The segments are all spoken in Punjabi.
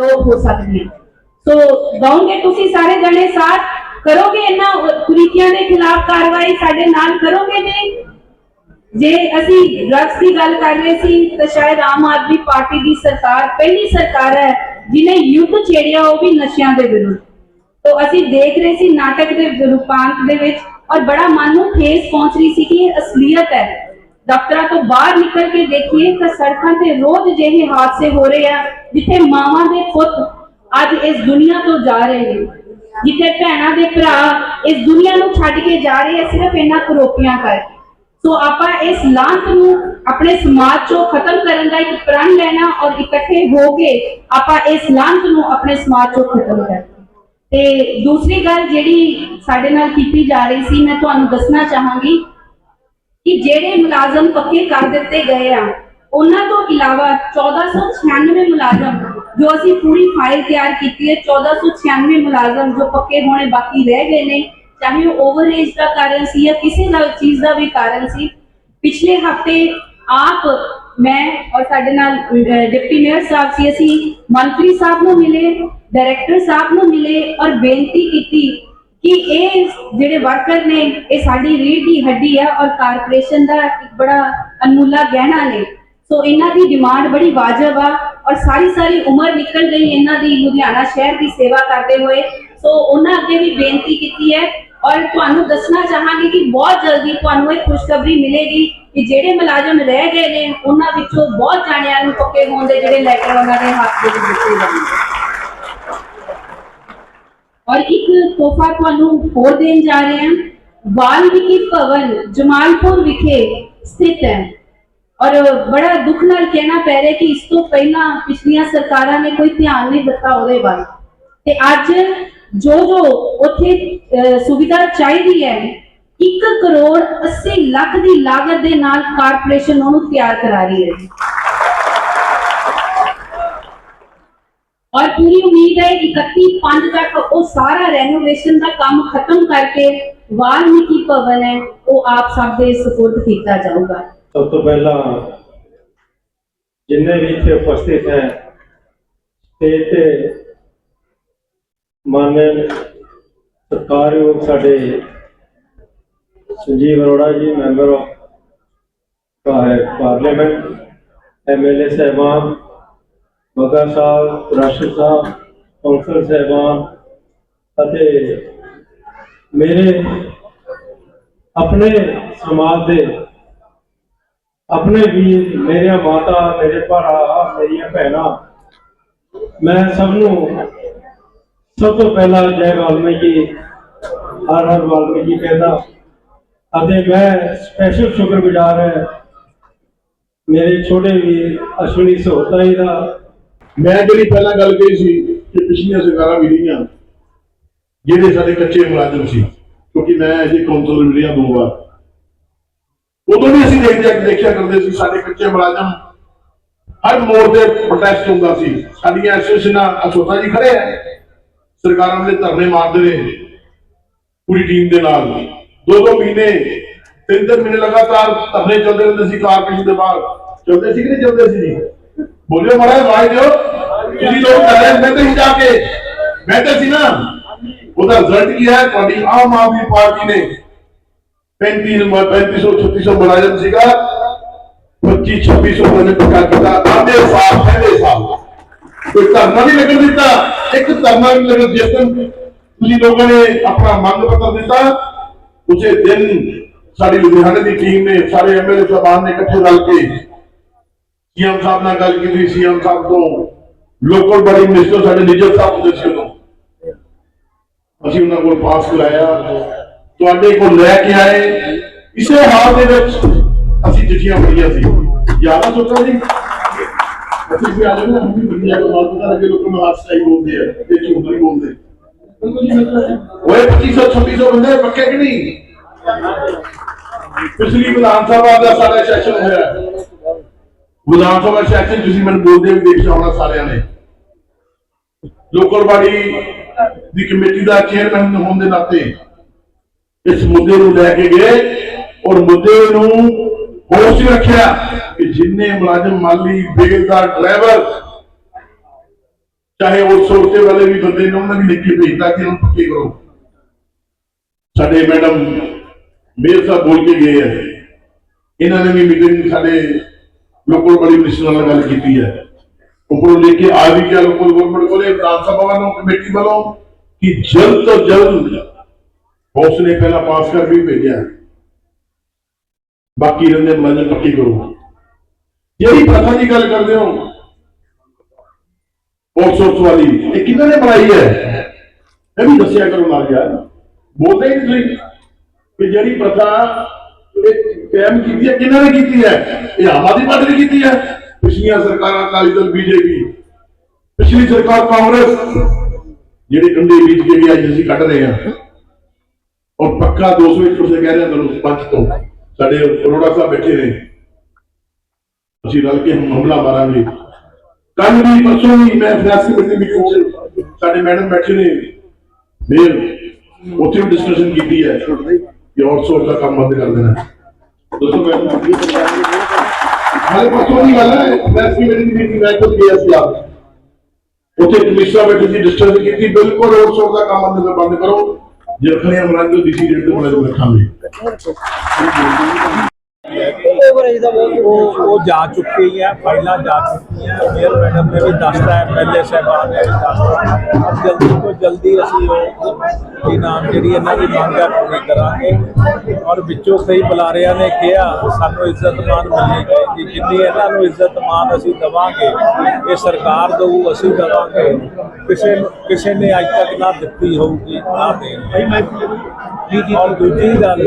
ਲੋਕ ਹੋ ਸਕਦੇ ਸੋ ਦਊਂਗੇ ਤੁਸੀਂ ਸਾਰੇ ਜਣੇ ਸਾਥ, ਕਰੋਗੇ ਇਹਨਾਂ ਕੁਰੀਤੀਆਂ ਦੇ ਖਿਲਾਫ ਕਾਰਵਾਈ ਸਾਡੇ ਨਾਲ ਕਰੋਗੇ ਜੀ? ਜੇ ਅਸੀਂ ਡਰੱਗਸ ਦੀ ਗੱਲ ਕਰ ਰਹੇ ਸੀ, ਤਾਂ ਸ਼ਾਇਦ ਆਮ ਆਦਮੀ ਪਾਰਟੀ ਦੀ ਸਰਕਾਰ, ਪਹਿਲੀ ਸਰਕਾਰ ਹੈ ਜਿਨੇ ਯੁੱਧ ਛੇੜਿਆ ਉਹ ਵੀ ਨਸ਼ਿਆਂ ਦੇ ਵਿਰੁੱਧ। ਤੋ ਅਸੀਂ ਦੇਖ ਰਹੇ ਸੀ ਨਾਟਕ ਦੇ ਰੂਪਾਂਤ ਦੇ ਵਿੱਚ, ਔਰ ਬੜਾ ਮਨ ਨੂੰ ਠੇਸ ਪਹੁੰਚ ਰਹੀ ਸੀ ਕਿ ਇਹ ਅਸਲੀਅਤ ਹੈ। ਦਫ਼ਤਰਾਂ ਤੋਂ ਬਾਹਰ ਨਿਕਲ ਕੇ ਦੇਖੀਏ ਤਾਂ ਸੜਕਾਂ ਤੇ ਰੋਜ਼ ਜਿਹੇ ਹਾਦਸੇ ਹੋ ਰਹੇ ਆ, ਜਿੱਥੇ ਮਾਵਾਂ ਦੇ ਪੁੱਤ ਅੱਜ ਇਸ ਦੁਨੀਆ ਤੋਂ ਜਾ ਰਹੇ ਨੇ। ਜਿੱਥੇ ਭੈਣਾਂ ਦੇ ਭਰਾ ਇਸ ਦੁਨੀਆ ਨੂੰ ਛੱਡ ਕੇ ਜਾ ਰਹੇ ਆ, ਸਿਰਫ ਇਹਨਾਂ ਕਰੋਪੀਆਂ ਕਰਕੇ। ਸੋ ਆਪਾਂ ਇਸ ਲਾਂਤ ਨੂੰ ਆਪਣੇ ਸਮਾਜ ਚੋਂ ਖਤਮ ਕਰਨ ਦਾ ਇੱਕ ਪ੍ਰਣ ਲੈਣਾ ਔਰ ਇਕੱਠੇ ਹੋ ਕੇ ਆਪਾਂ ਇਸ ਲਾਂਤ ਨੂੰ ਆਪਣੇ ਸਮਾਜ ਚੋਂ ਖਤਮ ਕਰ ਤੇ ਦੂਸਰੀ ਗੱਲ ਜਿਹੜੀ ਸਾਡੇ ਨਾਲ ਕੀਤੀ ਜਾ ਰਹੀ ਸੀ, ਮੈਂ ਤੁਹਾਨੂੰ ਦੱਸਣਾ ਚਾਹਾਂਗੀ ਕਿ ਜਿਹੜੇ ਮੁਲਾਜ਼ਮ ਪੱਕੇ ਕਰ ਦਿੱਤੇ ਗਏ ਆ, ਉਹਨਾਂ ਤੋਂ ਇਲਾਵਾ 1496 ਮੁਲਾਜ਼ਮ ਜੋ ਅਸੀਂ ਪੂਰੀ ਫਾਈਲ ਤਿਆਰ ਕੀਤੀ ਹੈ 1496 ਮੁਲਾਜ਼ਮ ਜੋ ਪੱਕੇ ਹੋਣੇ ਬਾਕੀ ਰਹਿ ਗਏ ਨੇ, ਚਾਹੇ ਉਹ ਓਵਰ ਏਜ ਦਾ ਕਾਰਨ ਸੀ ਜਾਂ ਕਿਸੇ ਨਾਲ ਚੀਜ਼ ਦਾ ਵੀ ਕਾਰਨ ਸੀ, ਪਿਛਲੇ ਹਫ਼ਤੇ ਆਪ ਮੈਂ ਔਰ ਸਾਡੇ ਨਾਲ ਡਿਪਟੀ ਮੇਅਰ ਸਾਹਿਬ ਸੀ, ਅਸੀਂ ਮੰਤਰੀ ਸਾਹਿਬ ਨੂੰ ਮਿਲੇ, ਡਾਇਰੈਕਟਰ ਸਾਹਿਬ ਨੂੰ ਮਿਲੇ ਔਰ ਬੇਨਤੀ ਕੀਤੀ ਕਿ ਇਹ ਜਿਹੜੇ ਵਰਕਰ ਨੇ, ਇਹ ਸਾਡੀ ਰੀੜ ਦੀ ਹੱਡੀ ਹੈ ਔਰ ਕਾਰਪੋਰੇਸ਼ਨ ਦਾ ਇੱਕ ਬੜਾ ਅਨਮੁੱਲਾ ਗਹਿਣਾ ਨੇ। ਸੋ ਇਹਨਾਂ ਦੀ ਡਿਮਾਂਡ ਬੜੀ ਵਾਜਬ ਆ ਔਰ ਸਾਰੀ ਸਾਰੀ ਉਮਰ ਨਿਕਲ ਗਈ ਇਹਨਾਂ ਦੀ ਲੁਧਿਆਣਾ ਸ਼ਹਿਰ ਦੀ ਸੇਵਾ ਕਰਦੇ ਹੋਏ। ਸੋ ਉਹਨਾਂ ਅੱਗੇ ਵੀ ਬੇਨਤੀ ਕੀਤੀ ਹੈ ਔਰ ਤੁਹਾਨੂੰ ਦੱਸਣਾ ਚਾਹਾਂਗੀ ਕਿ ਬਹੁਤ ਜਲਦੀ ਤੁਹਾਨੂੰ ਇੱਕ ਖੁਸ਼ਖਬਰੀ ਮਿਲੇਗੀ ਕਿ ਜਿਹੜੇ ਮੁਲਾਜ਼ਮ ਰਹਿ ਗਏ ਨੇ, ਉਹਨਾਂ ਵਿੱਚੋਂ ਬਹੁਤ ਜਾਣਿਆਂ ਨੂੰ ਪੱਕੇ ਹੋਣ ਦੇ ਜਿਹੜੇ ਲੈਟਰ ਉਹਨਾਂ ਦੇ ਹੱਥ ਦੇ ਵਿੱਚ ਦਿੱਤੇ ਜਾਣਗੇ। ਔਰ ਇੱਕ ਤੋਹਫਾ ਤੁਹਾਨੂੰ ਹੋਰ ਦੇਣ ਜਾ ਰਹੇ ਹਾਂ। ਵਾਲਮੀਕੀ ਭਵਨ, ਜਮਾਲਪੁਰ ਵਿਖੇ ਸਥਿਤ ਹੈ। ਔਰ ਬੜਾ ਦੁੱਖ ਨਾਲ ਕਹਿਣਾ ਪੈ ਰਿਹਾ ਕਿ ਇਸ ਤੋਂ ਪਹਿਲਾਂ ਪਿਛਲੀਆਂ ਸਰਕਾਰਾਂ ਨੇ ਕੋਈ ਧਿਆਨ ਨਹੀਂ ਦਿੱਤਾ ਉਹਦੇ ਵੱਲ। ਤੇ ਅੱਜ ਜੋ ਜੋ ਉੱਥੇ ਸੁਵਿਧਾ ਚਾਹੀਦੀ ਹੈ 1 ਕਰੋੜ 80 ਲੱਖ ਦੀ ਲਾਗਤ ਦੇ ਨਾਲ ਕਾਰਪੋਰੇਸ਼ਨ ਉਹਨੂੰ ਤਿਆਰ ਕਰਾ ਰਹੀ ਹੈ ਔਰ ਪੂਰੀ ਉਮੀਦ ਹੈ ਕਿ 31 5 ਤੱਕ ਉਹ ਸਾਰਾ ਰੈਨੋਵੇਸ਼ਨ ਦਾ ਕੰਮ ਖਤਮ ਕਰਕੇ ਵਾਲਮੀਕੀ ਭਵਨ ਹੈ ਉਹ ਆਪ ਸਭ ਦੇ ਸਪੋਰਟ ਕੀਤਾ ਜਾਊਗਾ ਸਭ ਤੋਂ ਪਹਿਲਾਂ ਜਿੰਨੇ ਵੀ ਇੱਥੇ ਉਪਸਥਿਤ ਹੈ ਸਟੇਜ ਤੇ ਮਾਨਯ ਸਰਕਾਰਯੋਗ ਸਾਡੇ Sanjeev Arora ji member of parliament MLA ਸਾਹਿਬਾਨ ਬਗਾ ਸਾਹਿਬ, ਰਾਸ਼ਦ ਸਾਹਿਬ, ਕੌਂਸਲ ਸਾਹਿਬਾਨ ਅਤੇ ਮੇਰੇ ਆਪਣੇ ਸਮਾਜ ਦੇ ਆਪਣੇ ਵੀਰ, ਮੇਰੀਆਂ ਮਾਤਾ, ਮੇਰੇ ਭਰਾ, ਮੇਰੀਆਂ ਭੈਣਾਂ, ਮੈਂ ਸਭ ਨੂੰ ਸਭ ਤੋਂ ਪਹਿਲਾਂ ਜੈ ਵਾਲਮੀਕੀ, ਹਰ ਹਰ ਵਾਲਮੀਕੀ ਕਹਿੰਦਾ ਅਤੇ ਮੈਂ ਸਪੈਸ਼ਲ ਸ਼ੁਕਰਗੁਜ਼ਾਰ ਹੈ। ਮੇਰੇ ਛੋਟੇ ਵੀਰ ਅਸ਼ਵਨੀ ਸਹੋਤਾ ਜੀ ਦਾ ਮੈਂ ਜਿਹੜੀ ਪਹਿਲਾਂ ਗੱਲ ਕਹੀ ਸੀ ਕਿ ਪਿਛਲੀਆਂ ਸਰਕਾਰਾਂ ਵੀ ਰਹੀਆਂ, ਜਿਹੜੇ ਸਾਡੇ ਕੱਚੇ ਮੁਲਾਜ਼ਮ ਸੀ, ਕਿਉਂਕਿ ਮੈਂ ਅਜੇ ਕੌਂਸਲਰ ਮਿਲਿਆ ਦੋ ਵਾਰ। ਉਦੋਂ ਵੀ ਅਸੀਂ ਦੇਖਦੇ ਦੇਖਿਆ ਕਰਦੇ ਸੀ, ਸਾਡੇ ਕੱਚੇ ਮੁਲਾਜ਼ਮ ਹਰ ਮੋੜ ਪ੍ਰੋਟੈਸਟ ਹੁੰਦਾ ਸੀ। ਸਾਡੀਆਂ ਐਸੋਸੀਏਸ਼ਨਾਂ ਅਸੋਤਾ ਜੀ ਖੜੇ ਆ। ਸਰਕਾਰਾਂ ਦੇ ਧਰਨੇ ਮਾਰਦੇ ਰਹੇ। ਪੂਰੀ ਟੀਮ ਦੇ ਨਾਲ। ਦੋ ਦੋ ਮਹੀਨੇ ਤਿੰਨ ਤਿੰਨ ਮਹੀਨੇ ਲਗਾਤਾਰ ਧਰਨੇ ਚੱਲਦੇ ਰਹਿੰਦੇ ਸੀ ਕਾਰਪੋਰੇਸ਼ਨ ਦੇ ਬਾਹਰ। ਚੱਲਦੇ ਸੀ ਕਿ ਨਹੀਂ ਚੱਲਦੇ ਸੀ ਜੀ? ਬੋਲਿਓ ਮਾੜਾ ਆਵਾਜ਼ ਦਿਓ ਤੁਸੀਂ ਲੋਕ ਕਰ ਰਹੇ ਮੈਂ ਤੇ ਜਾ ਕੇ ਮੈਂ ਤੇ ਸੀ ਨਾ ਉਹਦਾ ਰਿਜ਼ਲਟ ਕੀ ਹੈ ਤੁਹਾਡੀ ਆਮ ਆਦਮੀ ਪਾਰਟੀ ਨੇ 35 3500 3600 ਮੁਲਾਜ਼ਮ ਸੀਗਾ 25 2600 ਉਹਨੇ ਪੱਕਾ ਕੀਤਾ ਆਂਦੇ ਸਾਲ ਪਹਿਲੇ ਸਾਲ ਕੋਈ ਧਰਨਾ ਨਹੀਂ ਲੱਗਣ ਦਿੱਤਾ ਇੱਕ ਧਰਨਾ ਨਹੀਂ ਲੱਗਣ ਜਿਸ ਦਿਨ ਤੁਸੀਂ ਲੋਕਾਂ ਨੇ ਆਪਣਾ ਮੰਗ ਪੱਤਰ ਦਿੱਤਾ ਉਸੇ ਦਿਨ ਸਾਡੀ ਲੁਧਿਆਣੇ ਦੀ ਟੀਮ ਨੇ ਸਾਰੇ ਐਮਐਲਏ ਸਾਹਿਬਾਨ ਨੇ ਇਕੱਠੇ ਰਲ ਕੇ ਸੀਐਮ ਸਾਹਿਬ ਨਾਲ ਗੱਲ ਕੀਤੀ ਸੀਐਮ ਸਾਹਿਬ ਤੋਂ ਲੋਕਲ ਬੜੀ ਮਿਨਿਸਟਰ ਸਾਡੇ ਨਿਜਰ ਸਾਹਿਬ ਹੁੰਦੇ ਸੀ ਉਦੋਂ ਅਸੀਂ ਉਹਨਾਂ ਕੋਲ ਪਾਸ ਕਰਾਇਆ ਤੁਹਾਡੇ ਕੋਲ ਲੈ ਕੇ ਆਏ ਇਸੇ ਹਾਲ ਦੇ ਵਿੱਚ ਅਸੀਂ ਚਿੱਠੀਆਂ ਪੜੀਆਂ ਸੀ ਯਾਰਾ ਸੋਚਾ ਜੀ ਅਸੀਂ ਵੀ ਆਲੇ ਨਾ ਹਮੀ ਦੁਨੀਆ ਕੋ ਮਾਲੂਮ ਕਰ ਕੇ ਲੋਕਾਂ ਨੂੰ ਹਾਦਸਾ ਹੀ ਬੋਲਦੇ ਆ ਤੇ ਝੂਠ ਨਹੀਂ ਬੋਲਦੇ ਓਏ 2500 2600 ਬੰਦੇ ਪੱਕੇ ਕਿ ਨਹੀਂ ਪਿਛਲੀ ਵਿਧਾਨ ਸਭਾ ਦਾ ਸਾਡਾ ਸੈਸ਼ਨ ਹੋਇਆ ਵਿਧਾਨ ਸਭਾ ਸੈਸ਼ਨ ਤੁਸੀਂ ਮੈਨੂੰ ਬੋਲਦੇ ਵੀ ਦੇਖ ਆਉਣਾ ਸਾਰਿਆਂ ਨੇ। ਲੋਕਲ ਬਾਡੀ ਦੀ ਕਮੇਟੀ ਦਾ ਚੇਅਰਮੈਨ ਹੋਣ ਦੇ ਨਾਤੇ ਇਸ ਮੁੱਦੇ ਨੂੰ ਲੈ ਕੇ ਗਏ ਔਰ ਮੁੱਦੇ ਨੂੰ ਹੋਸ਼ ਰੱਖਿਆ ਕਿ ਜਿੰਨੇ ਮੁਲਾਜ਼ਮ ਮਾਲੀ ਬੇਲਦਾਰ ਡਰਾਈਵਰ ਚਾਹੇ ਉਹ ਸੋਚੇ ਵਾਲੇ ਵੀ ਬੰਦੇ ਨੇ, ਉਹਨਾਂ ਵੀ ਲਿਖ ਕੇ ਭੇਜਤਾ ਕਿ ਉਹਨੂੰ ਪੱਕੇ ਕਰੋ। ਸਾਡੇ ਮੈਡਮ ਮੇਰ ਸਾਹਿਬ ਬੋਲ ਕੇ ਗਏ ਹੈ ਇਹਨਾਂ ਨੇ ਵੀ ਮੀਟਿੰਗ ਸਾਡੇ ਲੋਕਲ ਬੜੀ ਮਿਨਿਸਟਰ ਨਾਲ ਗੱਲ ਕੀਤੀ ਹੈ ਉੱਪਰੋਂ ਲੈ ਕੇ ਆ ਵੀ ਗਿਆ ਲੋਕਲ ਗਵਰਨਮੈਂਟ ਕੋਲੇ ਵਿਧਾਨ ਸਭਾ ਵੱਲੋਂ ਕਮੇਟੀ ਵੱਲੋਂ ਕਿ ਜਲਦ ਤੋਂ ਜਲਦ ਉਸ ਨੇ ਪਹਿਲਾਂ ਪਾਸ ਕਰ ਵੀ ਭੇਜਿਆ ਬਾਕੀ ਰਹਿੰਦੇ ਮਨ ਪੱਕੀ ਕਰੋ ਜਿਹੜੀ ਪ੍ਰਥਾ ਦੀ ਗੱਲ ਕਰਦੇ ਹੋ ਪੋਕਸੋਸ ਵਾਲੀ ਇਹ ਕਿਹਨਾਂ ਨੇ ਬਣਾਈ ਹੈ ਇਹ ਵੀ ਦੱਸਿਆ ਕਰੋ ਨਾਲ ਯਾਰ ਬੋਲਦੇ ਹੀ ਨਹੀਂ ਤੁਸੀਂ ਕਿ ਜਿਹੜੀ ਪ੍ਰਥਾ ਇਹ ਕਾਇਮ ਕੀਤੀ ਹੈ ਕਿਹਨਾਂ ਨੇ ਕੀਤੀ ਹੈ ਇਹ ਆਮ ਆਦਮੀ ਪਾਰਟੀ ਨੇ ਕੀਤੀ ਹੈ ਪਿਛਲੀਆਂ ਸਰਕਾਰਾਂ ਅਕਾਲੀ ਦਲ ਬੀਜੇਪੀ ਪਿਛਲੀ ਸਰਕਾਰ ਕਾਂਗਰਸ ਜਿਹੜੇ ਕੰਡੇ ਬੀਜ ਕੇ ਵੀ ਅੱਜ ਅਸੀਂ ਕੱਢ ਰਹੇ ਹਾਂ ਔਰ ਪੱਕਾ 201 ਤੁਸੀਂ ਕਹਿ ਰਹੇ ਹਾਂ ਤੁਹਾਨੂੰ ਪੰਜ ਤੋਂ ਸਾਡੇ ਅਰੋੜਾ ਸਾਹਿਬ ਬੈਠੇ ਨੇ ਅਸੀਂ ਰਲ ਕੇ ਹਮਲਾ ਮਾਰਾਂਗੇ ਕੱਲ ਵੀ ਪਰਸੋਂ ਵੀ ਮੈਂ ਫਿਨਾਂਸ ਕਮੇਟੀ ਵਿੱਚ ਸਾਡੇ ਮੈਡਮ ਬੈਠੇ ਨੇ ਮੇਰ ਉੱਥੇ ਵੀ ਡਿਸਕਸ਼ਨ ਕੀਤੀ ਹੈ ਕਿ ਆਊਟਸੋਰਸ ਦਾ ਕੰਮ ਬੰਦ ਕਰ ਦੇਣਾ ਦੋਸਤੋ ਮੈਂ ਹਾਲੇ ਪਰਸੋਂ ਦੀ ਗੱਲ ਹੈ ਫਿਨਾਂਸ ਕਮੇਟੀ ਦੀ ਮੀਟਿੰਗ ਮੈਂ ਖੁਦ ਗਿਆ ਸੀ ਆਪ ਉੱਥੇ ਕਮਿਸ਼ਨਰ ਬੈਠੇ ਸੀ ਡਿਸਕਸ਼ਨ ਕੀਤੀ ਬਿਲਕੁਲ ਆਊਟਸੋਰਸ ਦਾ ਕੰਮ ਬੰਦ ਬੰਦ ਕਰੋ ਜੇ ਰੱਖਣੇ ਅਮਰਾਂ ਤੋਂ ਡੀਸੀ ਰੇਟ ਤੇ ਬਣਾ ਕੇ ਰੱਖਾਂਗੇ ਉਹ ਉਹ ਜਾ ਚੁੱਕੀ ਹੈ ਫਾਈਲਾਂ ਜਾ ਚੁੱਕੀਆਂ ਮੇਅਰ ਮੈਡਮ ਨੇ ਵੀ ਦੱਸਤਾ ਹੈ ਪਹਿਲੇ ਸਾਹਿਬਾਨ ਨੇ ਵੀ ਦੱਸਤਾ ਅਬ ਜਲਦੀ ਤੋਂ ਜਲਦੀ ਅਸੀਂ ਉਹ ਕੀ ਨਾਮ ਜਿਹੜੀ ਇਹਨਾਂ ਦੀ ਮੰਗ ਹੈ ਪੂਰੀ ਕਰਾਂਗੇ। ਔਰ ਵਿੱਚੋਂ ਕਈ ਬੁਲਾਰਿਆਂ ਨੇ ਕਿਹਾ ਸਾਨੂੰ ਇੱਜ਼ਤ ਮਾਨ ਮਿਲਣੀ ਚਾਹੀਦੀ। ਜਿੰਨੀ ਇਹਨਾਂ ਨੂੰ ਇੱਜ਼ਤ ਮਾਨ ਅਸੀਂ ਦਵਾਂਗੇ ਇਹ ਸਰਕਾਰ ਦਊ ਅਸੀਂ ਦਵਾਂਗੇ। ਕਿਸੇ ਨੂੰ- ਕਿਸੇ ਨੇ ਅੱਜ ਤੱਕ ਨਾ ਦਿੱਤੀ ਹੋਊਗੀ ਨਾ ਦੇਣੀ। ਔਰ ਦੂਜੀ ਗੱਲ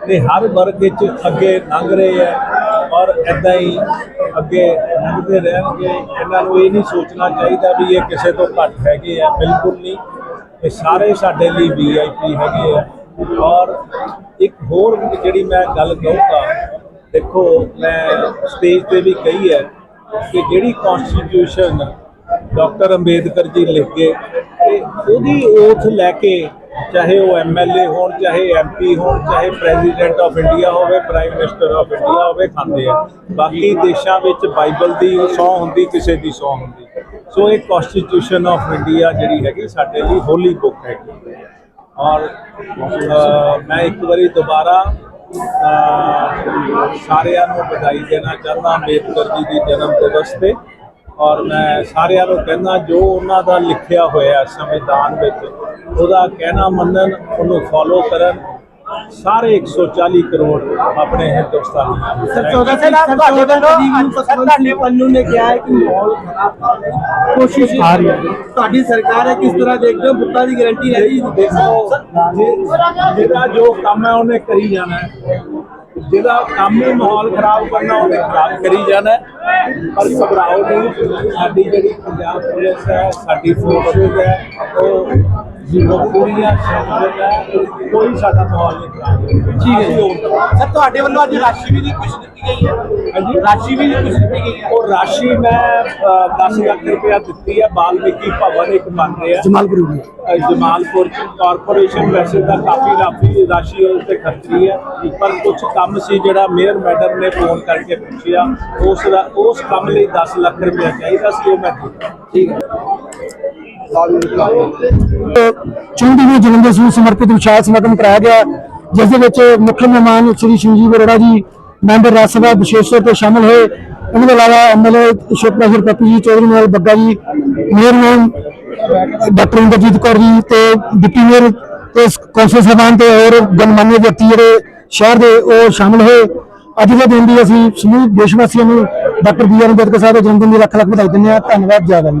ਤੇ ਹਰ ਵਰਗ ਵਿੱਚ ਅੱਗੇ ਲੰਘ ਰਹੇ ਹੈ ਔਰ ਇਦਾਂ ਹੀ ਅੱਗੇ ਲੰਘਦੇ ਰਹਿਣਗੇ। ਇਹਨਾਂ ਨੂੰ ਇਹ ਨਹੀਂ ਸੋਚਣਾ ਚਾਹੀਦਾ ਵੀ ਇਹ ਕਿਸੇ ਤੋਂ ਘੱਟ ਹੈਗੇ ਆ, ਬਿਲਕੁਲ ਨਹੀਂ। ਇਹ ਸਾਰੇ ਸਾਡੇ ਲਈ ਵੀਆਈਪੀ ਹੈਗੇ ਆ। ਔਰ ਇੱਕ ਹੋਰ ਜਿਹੜੀ ਮੈਂ ਗੱਲ ਕਹੂੰਗਾ, ਦੇਖੋ, ਮੈਂ ਸਟੇਜ ਤੇ ਵੀ ਕਹੀ ਹੈ ਕਿ ਜਿਹੜੀ ਕਨਸਟੀਟਿਊਸ਼ਨ ਡਾਕਟਰ ਅੰਬੇਦਕਰ ਜੀ ਲਿਖ ਕੇ ਤੇ ਉਹਦੀ ਓਥ ਲੈ ਕੇ ਚਾਹੇ ਉਹ ਐਮਐਲਏ ਹੋਣ, ਚਾਹੇ ਐਮਪੀ ਹੋਣ, ਚਾਹੇ ਪ੍ਰੈਜ਼ੀਡੈਂਟ ਆਫ ਇੰਡੀਆ ਹੋਵੇ ਪ੍ਰਾਈਮ ਮਿਨਿਸਟਰ ਆਫ ਇੰਡੀਆ ਹੋਵੇ, ਖਾਂਦੇ ਆ। ਬਾਕੀ ਦੇਸ਼ਾਂ ਵਿੱਚ ਬਾਈਬਲ ਦੀ ਸੌ ਹੁੰਦੀ, ਕਿਸੇ ਦੀ ਸੌ ਹੁੰਦੀ। ਸੋ ਇਹ ਕਨਸਟੀਟਿਊਸ਼ਨ ਆਫ ਇੰਡੀਆ ਜਿਹੜੀ ਹੈਗੀ, ਸਾਡੇ ਲਈ ਹੋਲੀ ਬੁੱਕ ਹੈਗੀ। ਔਰ ਮੈਂ ਇੱਕ ਵਾਰੀ ਦੁਬਾਰਾ ਸਾਰਿਆਂ ਨੂੰ ਵਧਾਈ ਦੇਣਾ ਚਾਹੁੰਦਾ, ਅੰਬੇਦਕਰ ਜੀ ਦੀ ਜਨਮ ਦਿਵਸ ਤੇ। ਔਰ ਮੈਂ ਸਾਰਿਆਂ ਨੂੰ ਕਹਿੰਦਾ ਜੋ ਉਹਨਾਂ ਦਾ ਲਿਖਿਆ ਹੋਇਆ ਸੰਵਿਧਾਨ ਵਿੱਚ ਉਹਦਾ ਕਹਿਣਾ ਮੰਨਣ ਉਹਨੂੰ ਫੋਲੋ ਕਰਨ ਸਾਰੇ 140 ਕਰੋੜ ਆਪਣੇ ਹਿੰਦੁਸਤਾਨੀਆਂ ਨੂੰ। ਸਰ 14 ਸੇ ਨਾਲ ਤੁਹਾਡੇ ਵੱਲੋਂ ਤੁਹਾਡੇ ਵੱਲੋਂ ਨੇ ਕਿਹਾ ਹੈ ਕਿ ਮਾਹੌਲ ਖਰਾਬ ਕਰਨ ਦੀ ਕੋਸ਼ਿਸ਼ ਆ ਰਹੀ ਹੈ। ਤੁਹਾਡੀ ਸਰਕਾਰ ਹੈ ਕਿਸ ਤਰ੍ਹਾਂ ਦੇਖਦੇ ਹੋ? ਬੁੱਤਾ ਦੀ ਗਾਰੰਟੀ ਹੈ ਜੀ? ਦੇਖੋ ਜੇ- ਜਿਹੜਾ ਜੋ ਕੰਮ ਹੈ ਉਹਨੇ ਕਰੀ ਜਾਣਾ ਹੈ। ਜਿਹਦਾ ਕੰਮ ਹੀ ਮਾਹੌਲ ਖਰਾਬ ਕਰਨਾ ਉਹਨੇ ਖਰਾਬ ਕਰੀ ਜਾਣਾ ਹੈ। ਪਰ ਘਬਰਾਓ ਨਹੀਂ, ਸਾਡੀ ਜਿਹੜੀ ਪੰਜਾਬ ਪੁਲਿਸ ਹੈ, ਸਾਡੀ ਫੋਰਸਿਸ ਹੈ, ਉਹ ਪੂਰੀਆਂ ਸੰਗਤ ਹੈ ਕੋਈ ਸਾਡਾ ਮਾਹੌਲ ਨਹੀਂ ਖਰਾਬ ਠੀਕ ਹੈ ਜੀ। ਸਰ ਤੁਹਾਡੇ ਵੱਲੋਂ ਅੱਜ ਰਾਸ਼ੀ ਵੀ ਦੀ ਕੁਝ ਦਿੱਤੀ ਗਈ ਹੈ? ਹਾਂਜੀ। ਰਾਸ਼ੀ ਵੀ ਦੀ ਕੁਝ ਦਿੱਤੀ ਗਈ ਹੈ? ਉਹ ਰਾਸ਼ੀ ਮੈਂ ਅ, 10 ਲੱਖ ਰੁਪਇਆ ਦਿੱਤੀ ਹੈ। ਬਾਲਮੀਕੀ ਭਵਨ ਇੱਕ ਬਣ ਰਿਹਾ ਜਮਾਲਪੁਰ ਕਾਰਪੋਰੇਸ਼ਨ ਵੈਸੇ ਤਾਂ ਕਾਫੀ ਰਾਫੀ ਰਾਸ਼ੀ ਉਸ ਤੇ ਖਰਚੀ ਹੈ। ਪਰ ਕੁਝ ਕੰਮ ਸੀ ਜਿਹੜਾ ਮੇਅਰ ਮੈਡਮ ਨੇ ਫੋਨ ਕਰਕੇ ਪੁੱਛਿਆ। ਉਸ ਦਾ ਉਸ ਕੰਮ ਲਈ 10 ਲੱਖ ਰੁਪਇਆ ਚਾਹੀਦਾ ਸੀ ਉਹ ਮੈਂ ਠੀਕ ਹੈ। ਚੁੰਡੀ ਦੇ ਜਨਮ ਸਮਰਪਿਤ ਵਿਸ਼ਾਲ ਸਮਾਗਮ ਕਰਾਇਆ ਗਿਆ, ਜਿਸ ਦੇ ਵਿੱਚ ਮੁੱਖ ਮਹਿਮਾਨ ਸ੍ਰੀ ਸ਼ਿਵਜੀ ਅਰੋੜਾ ਜੀ, ਮੈਂਬਰ ਰਾਜ ਸਭਾ ਵਿਸ਼ੇਸ਼ ਤੌਰ ਤੇ ਸ਼ਾਮਲ ਹੋਏ। ਉਹਨਾਂ ਤੋਂ ਇਲਾਵਾ ਐਮਐਲਏ ਸ਼ੁਭਪ੍ਰਸਾਦ ਪੱਪੀ ਜੀ, ਚੌਧਰੀ ਨਾਲ Bagga ji, mayor ma'am, doctor Inderjit Kaur ji ਤੇ ਡਿਪਟੀ ਮੇਅਰ ਤੇ ਕੌਂਸਲ ਸਾਹਿਬਾਨ ਤੇ ਹੋਰ ਗਣਮਾਨਿਆ ਵਿਅਕਤੀ ਜਿਹੜੇ ਸ਼ਹਿਰ ਦੇ ਉਹ ਸ਼ਾਮਲ ਹੋਏ। ਅੱਜ ਦੇ ਦਿਨ ਦੀ ਅਸੀਂ ਸਮੂਹ ਦੇਸ਼ ਵਾਸੀਆਂ ਨੂੰ doctor B R Ambedkar Sahib ਦੇ ਜਨਮ ਦਿਨ ਦੀ ਲੱਖ ਲੱਖ ਵਧਾਈ ਦਿੰਦੇ ਹਾਂ। ਧੰਨਵਾਦ ਜ਼ਿਆਦਾ ਜੀ